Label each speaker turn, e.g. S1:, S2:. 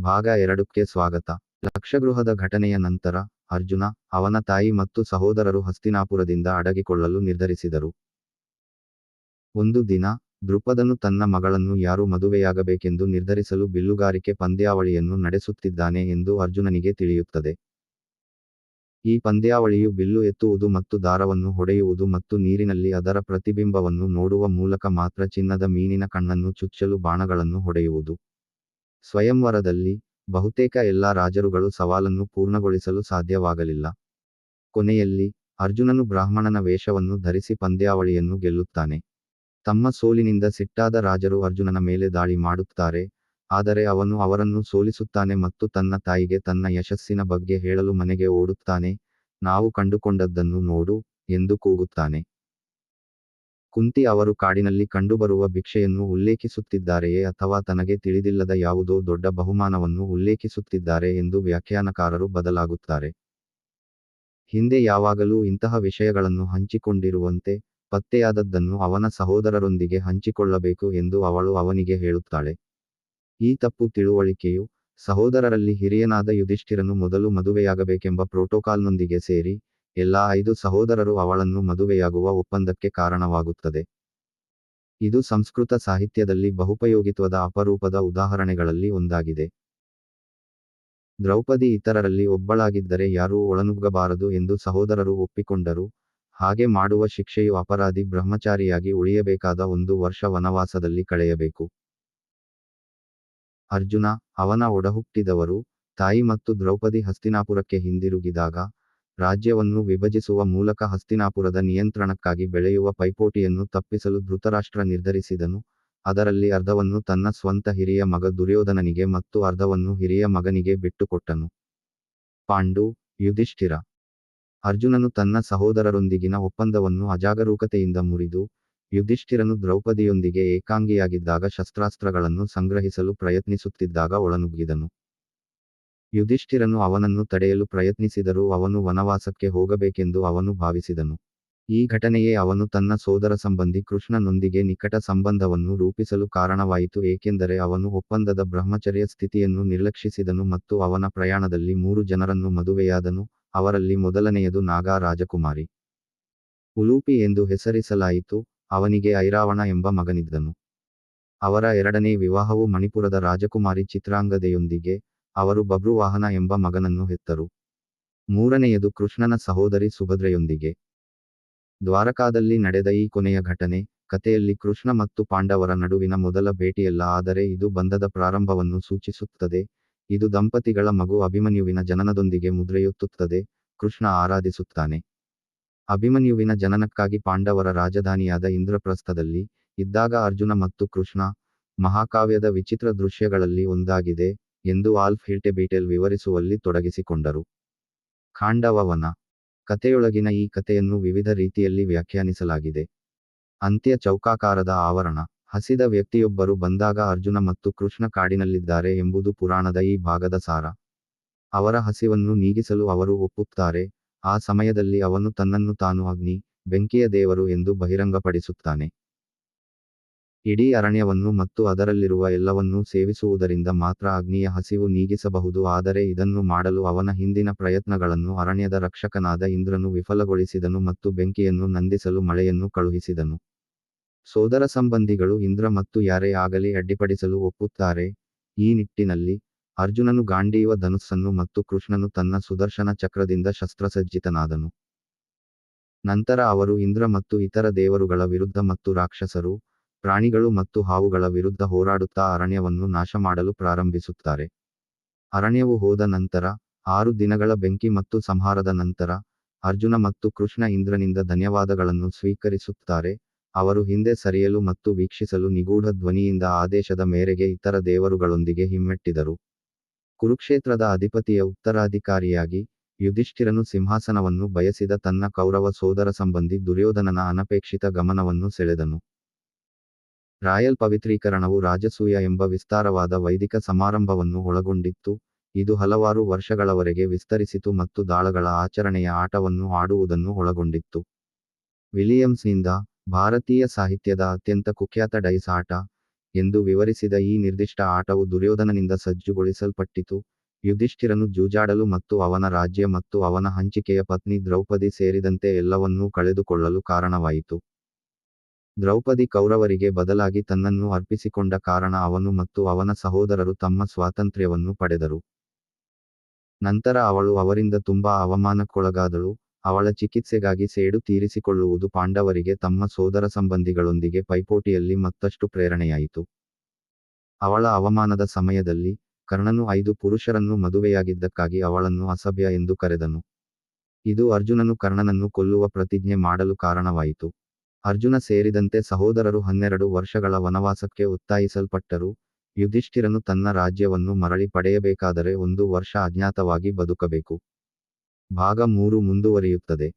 S1: ಭಾಗ ಎರಡಕ್ಕೆ ಸ್ವಾಗತ. ಲಕ್ಷಗೃಹದ ಘಟನೆಯ ನಂತರ ಅರ್ಜುನ, ಅವನ ತಾಯಿ ಮತ್ತು ಸಹೋದರರು ಹಸ್ತಿನಾಪುರದಿಂದ ಅಡಗಿಕೊಳ್ಳಲು ನಿರ್ಧರಿಸಿದರು. ಒಂದು ದಿನ ದೃಪದನು ತನ್ನ ಮಗಳನ್ನು ಯಾರು ಮದುವೆಯಾಗಬೇಕೆಂದು ನಿರ್ಧರಿಸಲು ಬಿಲ್ಲುಗಾರಿಕೆ ಪಂದ್ಯಾವಳಿಯನ್ನು ನಡೆಸುತ್ತಿದ್ದಾನೆ ಎಂದು ಅರ್ಜುನನಿಗೆ ತಿಳಿಯುತ್ತದೆ. ಈ ಪಂದ್ಯಾವಳಿಯು ಬಿಲ್ಲು ಎತ್ತುವುದು ಮತ್ತು ದಾರವನ್ನು ಹೊಡೆಯುವುದು ಮತ್ತು ನೀರಿನಲ್ಲಿ ಅದರ ಪ್ರತಿಬಿಂಬವನ್ನು ನೋಡುವ ಮೂಲಕ ಮಾತ್ರ ಚಿನ್ನದ ಮೀನಿನ ಕಣ್ಣನ್ನು ಚುಚ್ಚಲು ಬಾಣಗಳನ್ನು ಹೊಡೆಯುವುದು. ಸ್ವಯಂವರದಲ್ಲಿ ಬಹುತೇಕ ಎಲ್ಲ ರಾಜರುಗಳು ಸವಾಲನ್ನು ಪೂರ್ಣಗೊಳಿಸಲು ಸಾಧ್ಯವಾಗಲಿಲ್ಲ. ಕೊನೆಯಲ್ಲಿ ಅರ್ಜುನನು ಬ್ರಾಹ್ಮಣನ ವೇಷವನ್ನು ಧರಿಸಿ ಪಂದ್ಯಾವಳಿಯನ್ನು ಗೆಲ್ಲುತ್ತಾನೆ. ತಮ್ಮ ಸೋಲಿನಿಂದ ಸಿಟ್ಟಾದ ರಾಜರು ಅರ್ಜುನನ ಮೇಲೆ ದಾಳಿ ಮಾಡುತ್ತಾರೆ, ಆದರೆ ಅವನು ಅವರನ್ನು ಸೋಲಿಸುತ್ತಾನೆ ಮತ್ತು ತನ್ನ ತಾಯಿಗೆ ತನ್ನ ಯಶಸ್ಸಿನ ಬಗ್ಗೆ ಹೇಳಲು ಮನೆಗೆ ಓಡುತ್ತಾನೆ. ನಾವು ಕಂಡುಕೊಂಡದ್ದನ್ನು ನೋಡು ಎಂದು ಕೂಗುತ್ತಾನೆ. ಕುಂತಿ ಅವರು ಕಾಡಿನಲ್ಲಿ ಕಂಡುಬರುವ ಭಿಕ್ಷೆಯನ್ನು ಉಲ್ಲೇಖಿಸುತ್ತಿದ್ದಾರೆಯೇ ಅಥವಾ ತನಗೆ ತಿಳಿದಿಲ್ಲದ ಯಾವುದೋ ದೊಡ್ಡ ಬಹುಮಾನವನ್ನು ಉಲ್ಲೇಖಿಸುತ್ತಿದ್ದಾರೆ ಎಂದು ವ್ಯಾಖ್ಯಾನಕಾರರು ಬದಲಾಗುತ್ತಾರೆ. ಹಿಂದೆ ಯಾವಾಗಲೂ ಇಂತಹ ವಿಷಯಗಳನ್ನು ಹಂಚಿಕೊಂಡಿರುವಂತೆ, ಪತ್ತೆಯಾದದ್ದನ್ನು ಅವನ ಸಹೋದರರೊಂದಿಗೆ ಹಂಚಿಕೊಳ್ಳಬೇಕು ಎಂದು ಅವಳು ಅವನಿಗೆ ಹೇಳುತ್ತಾಳೆ. ಈ ತಪ್ಪು ತಿಳುವಳಿಕೆಯು ಸಹೋದರರಲ್ಲಿ ಹಿರಿಯನಾದ ಯುಧಿಷ್ಠಿರನು ಮೊದಲು ಮದುವೆಯಾಗಬೇಕೆಂಬ ಪ್ರೋಟೋಕಾಲ್ನೊಂದಿಗೆ ಸೇರಿ ಎಲ್ಲಾ ಐದು ಸಹೋದರರು ಅವಳನ್ನು ಮದುವೆಯಾಗುವ ಒಪ್ಪಂದಕ್ಕೆ ಕಾರಣವಾಗುತ್ತದೆ. ಇದು ಸಂಸ್ಕೃತ ಸಾಹಿತ್ಯದಲ್ಲಿ ಬಹುಪಯೋಗಿತ್ವದ ಅಪರೂಪದ ಉದಾಹರಣೆಗಳಲ್ಲಿ ಒಂದಾಗಿದೆ. ದ್ರೌಪದಿ ಇತರರಲ್ಲಿ ಒಬ್ಬಳಾಗಿದ್ದರೆ ಯಾರೂ ಒಳನುಗ್ಗಬಾರದು ಎಂದು ಸಹೋದರರು ಒಪ್ಪಿಕೊಂಡರು. ಹಾಗೆ ಮಾಡುವ ಶಿಕ್ಷೆಯು ಅಪರಾಧಿ ಬ್ರಹ್ಮಚಾರಿಯಾಗಿ ಉಳಿಯಬೇಕಾದ ಒಂದು ವರ್ಷ ವನವಾಸದಲ್ಲಿ ಕಳೆಯಬೇಕು. ಅರ್ಜುನ ಅವನ ಒಡಹುಟ್ಟಿದವರು ತಾಯಿ ಮತ್ತು ದ್ರೌಪದಿ ಹಸ್ತಿನಾಪುರಕ್ಕೆ ಹಿಂದಿರುಗಿದಾಗ ರಾಜ್ಯವನ್ನು ವಿಭಜಿಸುವ ಮೂಲಕ ಹಸ್ತಿನಾಪುರದ ನಿಯಂತ್ರಣಕ್ಕಾಗಿ ಬೆಳೆಯುವ ಪೈಪೋಟಿಯನ್ನು ತಪ್ಪಿಸಲು ಧೃತರಾಷ್ಟ್ರ ನಿರ್ಧರಿಸಿದನು. ಅದರಲ್ಲಿ ಅರ್ಧವನ್ನು ತನ್ನ ಸ್ವಂತ ಹಿರಿಯ ಮಗ ದುರ್ಯೋಧನನಿಗೆ ಮತ್ತು ಅರ್ಧವನ್ನು ಹಿರಿಯ ಮಗನಿಗೆ ಬಿಟ್ಟುಕೊಟ್ಟನು. ಪಾಂಡು, ಯುಧಿಷ್ಠಿರ! ಅರ್ಜುನನು ತನ್ನ ಸಹೋದರರೊಂದಿಗಿನ ಒಪ್ಪಂದವನ್ನು ಅಜಾಗರೂಕತೆಯಿಂದ ಮುರಿದು, ಯುಧಿಷ್ಠಿರನು ದ್ರೌಪದಿಯೊಂದಿಗೆ ಏಕಾಂಗಿಯಾಗಿದ್ದಾಗ ಶಸ್ತ್ರಾಸ್ತ್ರಗಳನ್ನು ಸಂಗ್ರಹಿಸಲು ಪ್ರಯತ್ನಿಸುತ್ತಿದ್ದಾಗ ಒಳನುಗ್ಗಿದನು. ಯುಧಿಷ್ಠಿರನು ಅವನನ್ನು ತಡೆಯಲು ಪ್ರಯತ್ನಿಸಿದರೂ ಅವನು ವನವಾಸಕ್ಕೆ ಹೋಗಬೇಕೆಂದು ಅವನು ಭಾವಿಸಿದನು. ಈ ಘಟನೆಯೇ ಅವನು ತನ್ನ ಸೋದರ ಸಂಬಂಧಿ ಕೃಷ್ಣನೊಂದಿಗೆ ನಿಕಟ ಸಂಬಂಧವನ್ನು ರೂಪಿಸಲು ಕಾರಣವಾಯಿತು, ಏಕೆಂದರೆ ಅವನು ಒಪ್ಪಂದದ ಬ್ರಹ್ಮಚರ್ಯ ಸ್ಥಿತಿಯನ್ನು ನಿರ್ಲಕ್ಷಿಸಿದನು ಮತ್ತು ಅವನ ಪ್ರಯಾಣದಲ್ಲಿ ಮೂರು ಜನರನ್ನು ಮದುವೆಯಾದನು, ಅವರಲ್ಲಿ ಮೊದಲನೆಯದು ನಾಗಾ ರಾಜಕುಮಾರಿ. ಉಲೂಪಿ ಎಂದು ಹೆಸರಿಸಲಾಯಿತು, ಅವನಿಗೆ ಐರಾವಣ ಎಂಬ ಮಗನಿದ್ದನು. ಅವರ ಎರಡನೇ ವಿವಾಹವು ಮಣಿಪುರದ ರಾಜಕುಮಾರಿ ಚಿತ್ರಾಂಗದೆಯೊಂದಿಗೆ ಅವರು ಬಬ್ರುವಾಹನ ಎಂಬ ಮಗನನ್ನು ಹೆತ್ತರು. ಮೂರನೆಯದು ಕೃಷ್ಣನ ಸಹೋದರಿ ಸುಭದ್ರೆಯೊಂದಿಗೆ. ದ್ವಾರಕಾದಲ್ಲಿ ನಡೆದ ಈ ಕೊನೆಯ ಘಟನೆ, ಕಥೆಯಲ್ಲಿ ಕೃಷ್ಣ ಮತ್ತು ಪಾಂಡವರ ನಡುವಿನ ಮೊದಲ ಭೇಟಿಯಲ್ಲ, ಆದರೆ ಇದು ಬಂಧದ ಪ್ರಾರಂಭವನ್ನು ಸೂಚಿಸುತ್ತದೆ. ಇದು ದಂಪತಿಗಳ ಮಗು ಅಭಿಮನ್ಯುವಿನ ಜನನದೊಂದಿಗೆ ಮುದ್ರೆಯೊತ್ತುತ್ತದೆ, ಕೃಷ್ಣ ಆರಾಧಿಸುತ್ತಾನೆ. ಅಭಿಮನ್ಯುವಿನ ಜನನಕ್ಕಾಗಿ ಪಾಂಡವರ ರಾಜಧಾನಿಯಾದ ಇಂದ್ರಪ್ರಸ್ಥದಲ್ಲಿ ಇದ್ದಾಗ ಅರ್ಜುನ ಮತ್ತು ಕೃಷ್ಣ ಮಹಾಕಾವ್ಯದ ವಿಚಿತ್ರ ದೃಶ್ಯಗಳಲ್ಲಿ ಒಂದಾಗಿದೆ. ಎಂದು ಆಲ್ಫ್ ಹಿಲ್ಟೆಬೀಟೆಲ್ ವಿವರಿಸುವಲ್ಲಿ ತೊಡಗಿಸಿಕೊಂಡರು. ಖಾಂಡವವನ ಕಥೆಯೊಳಗಿನ ಈ ಕಥೆಯನ್ನು ವಿವಿಧ ರೀತಿಯಲ್ಲಿ ವ್ಯಾಖ್ಯಾನಿಸಲಾಗಿದೆ. ಅಂತ್ಯ ಚೌಕಾಕಾರದ ಆವರಣ, ಹಸಿದ ವ್ಯಕ್ತಿಯೊಬ್ಬರು ಬಂದಾಗ ಅರ್ಜುನ ಮತ್ತು ಕೃಷ್ಣ ಕಾಡಿನಲ್ಲಿದ್ದಾರೆ ಎಂಬುದು ಪುರಾಣದ ಈ ಭಾಗದ ಸಾರ. ಅವರ ಹಸಿವನ್ನು ನೀಗಿಸಲು ಅವರು ಒಪ್ಪುತ್ತಾರೆ, ಆ ಸಮಯದಲ್ಲಿ ಅವನು ತನ್ನನ್ನು ತಾನು ಅಗ್ನಿ, ಬೆಂಕಿಯ ದೇವರು ಎಂದು ಬಹಿರಂಗಪಡಿಸುತ್ತಾನೆ. ಇಡೀ ಅರಣ್ಯವನ್ನು ಮತ್ತು ಅದರಲ್ಲಿರುವ ಎಲ್ಲವನ್ನೂ ಸೇವಿಸುವುದರಿಂದ ಮಾತ್ರ ಅಗ್ನಿಯ ಹಸಿವು ನೀಗಿಸಬಹುದು, ಆದರೆ ಇದನ್ನು ಮಾಡಲು ಅವನ ಹಿಂದಿನ ಪ್ರಯತ್ನಗಳನ್ನು ಅರಣ್ಯದ ರಕ್ಷಕನಾದ ಇಂದ್ರನು ವಿಫಲಗೊಳಿಸಿದನು ಮತ್ತು ಬೆಂಕಿಯನ್ನು ನಂದಿಸಲು ಮಳೆಯನ್ನು ಕಳುಹಿಸಿದನು. ಸೋದರ ಸಂಬಂಧಿಗಳು ಇಂದ್ರ ಮತ್ತು ಯಾರೇ ಆಗಲಿ ಅಡ್ಡಿಪಡಿಸಲು ಒಪ್ಪುತ್ತಾರೆ. ಈ ನಿಟ್ಟಿನಲ್ಲಿ ಅರ್ಜುನನು ಗಾಂಡೀವ ಧನುಸ್ಸನ್ನು ಮತ್ತು ಕೃಷ್ಣನು ತನ್ನ ಸುದರ್ಶನ ಚಕ್ರದಿಂದ ಶಸ್ತ್ರಸಜ್ಜಿತನಾದನು. ನಂತರ ಅವರು ಇಂದ್ರ ಮತ್ತು ಇತರ ದೇವರುಗಳ ವಿರುದ್ಧ ಮತ್ತು ರಾಕ್ಷಸರು ಪ್ರಾಣಿಗಳು ಮತ್ತು ಹಾವುಗಳ ವಿರುದ್ಧ ಹೋರಾಡುತ್ತಾ ಅರಣ್ಯವನ್ನು ನಾಶ ಮಾಡಲು ಪ್ರಾರಂಭಿಸುತ್ತಾರೆ. ಅರಣ್ಯವು ಹೋದ ನಂತರ, ಆರು ದಿನಗಳ ಬೆಂಕಿ ಮತ್ತು ಸಂಹಾರದ ನಂತರ, ಅರ್ಜುನ ಮತ್ತು ಕೃಷ್ಣ ಇಂದ್ರನಿಂದ ಧನ್ಯವಾದಗಳನ್ನು ಸ್ವೀಕರಿಸುತ್ತಾರೆ. ಅವರು ಹಿಂದೆ ಸರಿಯಲು ಮತ್ತು ವೀಕ್ಷಿಸಲು ನಿಗೂಢ ಧ್ವನಿಯಿಂದ ಆದೇಶದ ಮೇರೆಗೆ ಇತರ ದೇವರುಗಳೊಂದಿಗೆ ಹಿಮ್ಮೆಟ್ಟಿದರು. ಕುರುಕ್ಷೇತ್ರದ ಅಧಿಪತಿಯ ಉತ್ತರಾಧಿಕಾರಿಯಾಗಿ, ಯುಧಿಷ್ಠಿರನು ಸಿಂಹಾಸನವನ್ನು ಬಯಸಿದ ತನ್ನ ಕೌರವ ಸೋದರ ಸಂಬಂಧಿ ದುರ್ಯೋಧನನ ಅನಪೇಕ್ಷಿತ ಗಮನವನ್ನು ಸೆಳೆದನು. ರಾಯಲ್ ಪವಿತ್ರೀಕರಣವು ರಾಜಸೂಯ ಎಂಬ ವಿಸ್ತಾರವಾದ ವೈದಿಕ ಸಮಾರಂಭವನ್ನು ಒಳಗೊಂಡಿತ್ತು. ಇದು ಹಲವಾರು ವರ್ಷಗಳವರೆಗೆ ವಿಸ್ತರಿಸಿತು ಮತ್ತು ದಾಳಗಳ ಆಚರಣೆಯ ಆಟವನ್ನು ಆಡುವುದನ್ನು ಒಳಗೊಂಡಿತ್ತು. ವಿಲಿಯಮ್ಸ್ನಿಂದ ಭಾರತೀಯ ಸಾಹಿತ್ಯದ ಅತ್ಯಂತ ಕುಖ್ಯಾತ ಡೈಸ್ ಆಟ ಎಂದು ವಿವರಿಸಿದ ಈ ನಿರ್ದಿಷ್ಟ ಆಟವು ದುರ್ಯೋಧನನಿಂದ ಸಜ್ಜುಗೊಳಿಸಲ್ಪಟ್ಟಿತು. ಯುಧಿಷ್ಠಿರನು ಜೂಜಾಡಲು ಮತ್ತು ಅವನ ರಾಜ್ಯ ಮತ್ತು ಅವನ ಹಂಚಿಕೆಯ ಪತ್ನಿ ದ್ರೌಪದಿ ಸೇರಿದಂತೆ ಎಲ್ಲವನ್ನೂ ಕಳೆದುಕೊಳ್ಳಲು ಕಾರಣವಾಯಿತು. ದ್ರೌಪದಿ ಕೌರವರಿಗೆ ಬದಲಾಗಿ ತನ್ನನ್ನು ಅರ್ಪಿಸಿಕೊಂಡ ಕಾರಣ ಅವನು ಮತ್ತು ಅವನ ಸಹೋದರರು ತಮ್ಮ ಸ್ವಾತಂತ್ರ್ಯವನ್ನು ಪಡೆದರು. ನಂತರ ಅವಳು ಅವರಿಂದ ತುಂಬಾ ಅವಮಾನಕ್ಕೊಳಗಾದಳು. ಅವಳ ಚಿಕಿತ್ಸೆಗಾಗಿ ಸೇಡು ತೀರಿಸಿಕೊಳ್ಳುವುದು ಪಾಂಡವರಿಗೆ ತಮ್ಮ ಸೋದರ ಸಂಬಂಧಿಗಳೊಂದಿಗೆ ಪೈಪೋಟಿಯಲ್ಲಿ ಮತ್ತಷ್ಟು ಪ್ರೇರಣೆಯಾಯಿತು. ಅವಳ ಅವಮಾನದ ಸಮಯದಲ್ಲಿ ಕರ್ಣನು ಐದು ಪುರುಷರನ್ನು ಮದುವೆಯಾಗಿದ್ದಕ್ಕಾಗಿ ಅವಳನ್ನು ಅಸಭ್ಯ ಎಂದು ಕರೆದನು. ಇದು ಅರ್ಜುನನು ಕರ್ಣನನ್ನು ಕೊಲ್ಲುವ ಪ್ರತಿಜ್ಞೆ ಮಾಡಲು ಕಾರಣವಾಯಿತು. ಅರ್ಜುನ ಸೇರಿದಂತೆ ಸಹೋದರರು ಹನ್ನೆರಡು ವರ್ಷಗಳ ವನವಾಸಕ್ಕೆ ಒತ್ತಾಯಿಸಲ್ಪಟ್ಟರು. ಯುಧಿಷ್ಠಿರನು ತನ್ನ ರಾಜ್ಯವನ್ನು ಮರಳಿ ಪಡೆಯಬೇಕಾದರೆ ಒಂದು ವರ್ಷ ಅಜ್ಞಾತವಾಗಿ ಬದುಕಬೇಕು. ಭಾಗ ಮೂರು ಮುಂದುವರಿಯುತ್ತದೆ.